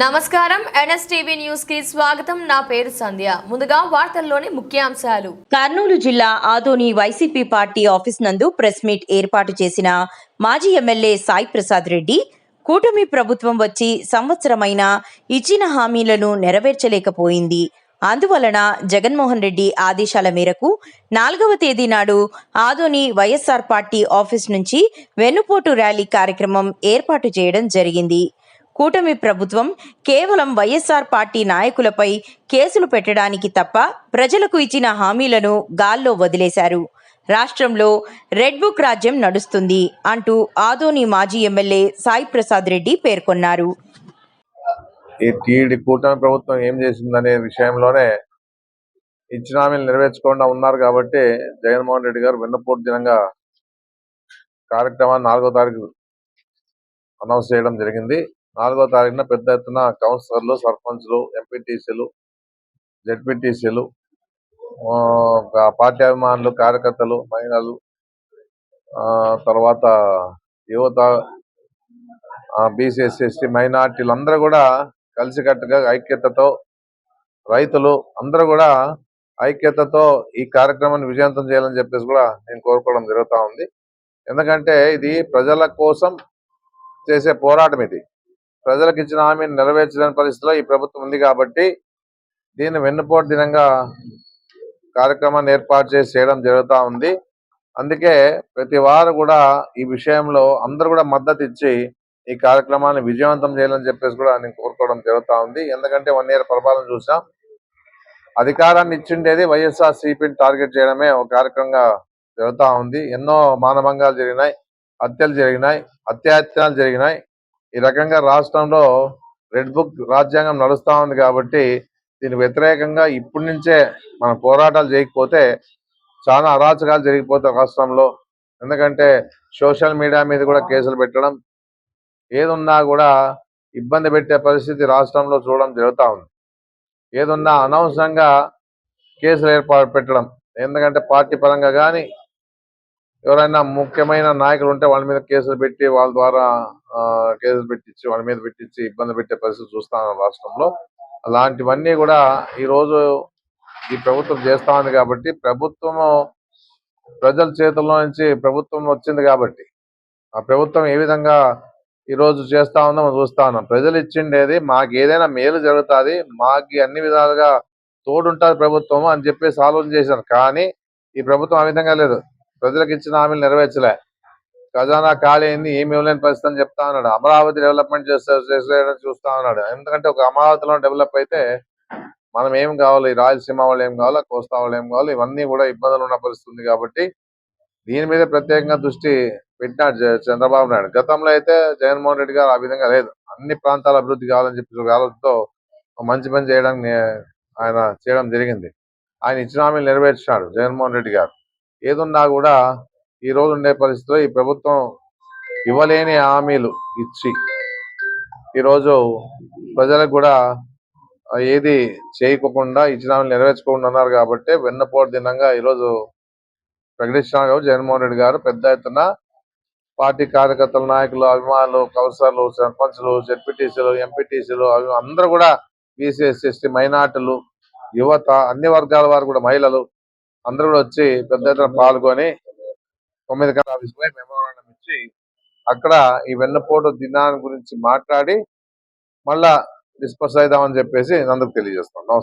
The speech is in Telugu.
నమస్కారం. ఎన్ఎస్టీవీ న్యూస్కి స్వాగతం. నా పేరు సంధ్య. ముందుగా వార్తల్లోని ముఖ్యాంశాలు. కర్నూలు జిల్లా ఆదోని వైసీపీ పార్టీ ఆఫీస్ నందు ప్రెస్ మీట్ ఏర్పాటు చేసిన మాజీ ఎమ్మెల్యే సాయి ప్రసాద్ రెడ్డి కూటమి ప్రభుత్వం వచ్చి సంవత్సరమైన ఇచ్చిన హామీలను నెరవేర్చలేకపోయింది. అందువలన జగన్మోహన్ రెడ్డి ఆదేశాల మేరకు నాలుగవ తేదీ నాడు ఆదోని వైఎస్ఆర్ పార్టీ ఆఫీస్ నుంచి వెన్నుపోటు ర్యాలీ కార్యక్రమం ఏర్పాటు చేయడం జరిగింది. కూటమి ప్రభుత్వం కేవలం వైఎస్ఆర్ పార్టీ నాయకులపై కేసులు పెట్టడానికి తప్ప ప్రజలకు ఇచ్చిన హామీలను గాల్లో వదిలేశారు. రాష్ట్రంలో రెడ్ బుక్ రాజ్యం నడుస్తుంది అంటూ ఆదోని మాజీ ఎమ్మెల్యే సాయి ప్రసాద్ రెడ్డి పేర్కొన్నారు. ఈ కూటమి ప్రభుత్వం ఏం చేసిందనే విషయంలోనే ఇచ్చిన హామీలు నెరవేర్చకుండా ఉన్నారు కాబట్టి జగన్మోహన్ రెడ్డి గారు వెన్నపోటు దినంగా కార్యక్రమాన్ని నాలుగో తారీఖు అనౌన్స్ చేయడం జరిగింది. నాలుగో తారీఖున పెద్ద ఎత్తున కౌన్సిలర్లు సర్పంచ్లు ఎంపీటీసీలు జడ్పీటీసీలు పార్టీ అభిమానులు కార్యకర్తలు మహిళలు ఆ, తర్వాత యువత బీసీ ఎస్సీ ఎస్టీ మైనార్టీలు అందరూ కూడా కలిసికట్టుగా ఐక్యతతో రైతులు అందరూ కూడా ఐక్యతతో ఈ కార్యక్రమాన్ని విజయవంతం చేయాలని చెప్పేసి కూడా నేను కోరుకోవడం జరుగుతూ ఉంది. ఎందుకంటే ఇది ప్రజల కోసం చేసే పోరాటం ఇది. ప్రజలకు ఇచ్చిన హామీని నెరవేర్చలేని పరిస్థితిలో ఈ ప్రభుత్వం ఉంది కాబట్టి దీన్ని వెన్నుపోటు దినంగా కార్యక్రమాన్ని ఏర్పాటు చేసి చేయడం జరుగుతూ ఉంది. అందుకే ప్రతి వారు కూడా ఈ విషయంలో అందరూ కూడా మద్దతు ఇచ్చి ఈ కార్యక్రమాన్ని విజయవంతం చేయాలని చెప్పేసి కూడా నేను కోరుకోవడం జరుగుతూ ఉంది. ఎందుకంటే వన్ ఇయర్ పరిపాలన చూసాం. అధికారాన్ని ఇచ్చిండేది వైఎస్ఆర్ సిపిని టార్గెట్ చేయడమే ఒక కార్యక్రమంగా జరుగుతూ ఉంది. ఎన్నో మానభంగాలు జరిగినాయి హత్యలు జరిగినాయి అత్యాచారాలు జరిగినాయి. ఈ రకంగా రాష్ట్రంలో రెడ్ బుక్ రాజ్యాంగం నడుస్తూ ఉంది కాబట్టి దీనికి వ్యతిరేకంగా ఇప్పటి నుంచే మన పోరాటాలు చేయకపోతే చాలా అరాచకాలు జరిగిపోతాయి రాష్ట్రంలో. ఎందుకంటే సోషల్ మీడియా మీద కూడా కేసులు పెట్టడం ఏదున్నా కూడా ఇబ్బంది పెట్టే పరిస్థితి రాష్ట్రంలో చూడడం జరుగుతూ ఉంది. ఏదున్నా అనవసరంగా కేసులు ఏర్పాటు పెట్టడం ఎందుకంటే పార్టీ పరంగా కానీ ఎవరైనా ముఖ్యమైన నాయకులు ఉంటే వాళ్ళ మీద కేసులు పెట్టి వాళ్ళ ద్వారా ఆ, కేసులు పెట్టించి వాళ్ళ మీద పెట్టించి ఇబ్బంది పెట్టే పరిస్థితి చూస్తాను రాష్ట్రంలో. అలాంటివన్నీ కూడా ఈ రోజు ఈ ప్రభుత్వం చేస్తా ఉంది కాబట్టి ప్రభుత్వం ప్రజల చేతుల్లో నుంచి ప్రభుత్వం వచ్చింది కాబట్టి ఆ ప్రభుత్వం ఏ విధంగా ఈ రోజు చేస్తా ఉందో మనం చూస్తా ఉన్నాం. ప్రజలు ఇచ్చిండేది మాకు ఏదైనా మేలు జరుగుతుంది మాకు అన్ని విధాలుగా తోడుంటుంది ప్రభుత్వం అని చెప్పేసి ఆలోచన చేశారు. కానీ ఈ ప్రభుత్వం ఆ విధంగా లేదు. ప్రజలకు ఇచ్చిన హామీలు నెరవేర్చలే. ఖజానా ఖాళీ అయింది ఏమి ఇవ్వలేని పరిస్థితి అని చెప్తా ఉన్నాడు. అమరావతి డెవలప్మెంట్ చేస్తే చేసేయడం చూస్తా ఉన్నాడు. ఎందుకంటే ఒక అమరావతిలో డెవలప్ అయితే మనం ఏం కావాలి? ఈ రాయలసీమ వాళ్ళు ఏం కావాలి? కోస్తా వాళ్ళు ఏం కావాలి? ఇవన్నీ కూడా ఇబ్బందులు ఉన్న పరిస్థితి ఉంది కాబట్టి దీని మీద ప్రత్యేకంగా దృష్టి పెట్టినాడు చంద్రబాబు నాయుడు. గతంలో అయితే జగన్మోహన్ రెడ్డి గారు ఆ విధంగా లేదు. అన్ని ప్రాంతాల అభివృద్ధి కావాలని చెప్పి ఒక ఆలోచనతో మంచి పని చేయడానికి ఆయన చేయడం జరిగింది. ఆయన ఇచ్చిన హామీలు నెరవేర్చినాడు జగన్మోహన్ రెడ్డి గారు. ఏదున్నా కూడా ఈ రోజు ఉండే పరిస్థితిలో ఈ ప్రభుత్వం ఇవ్వలేని హామీలు ఇచ్చి ఈరోజు ప్రజలకు కూడా ఏది చేయకోకుండా ఇచ్చిన హామీలు నెరవేర్చుకోకుండా ఉన్నారు కాబట్టి వెన్నపోటు దినంగా ఈరోజు ప్రకటిస్తున్నారు కాబట్టి జగన్మోహన్ రెడ్డి గారు పెద్ద ఎత్తున పార్టీ కార్యకర్తలు నాయకులు అభిమానులు కౌన్సిలర్లు సర్పంచ్లు జడ్పీటీసీలు ఎంపీటీసీలు అందరూ కూడా బీసీ ఎస్సీ మైనార్టీలు యువత అన్ని వర్గాల వారు కూడా మహిళలు అందరూ కూడా వచ్చి పెద్ద ఎత్తున పాల్గొని తొమ్మిది గంటల ఆఫీస్ మెమోరాండం ఇచ్చి అక్కడ ఈ వెన్నపోటు దినాన్ని గురించి మాట్లాడి మళ్ళా డిస్పర్స్ అవుదామని చెప్పేసి నందుకు తెలియజేస్తాం నమస్కారం.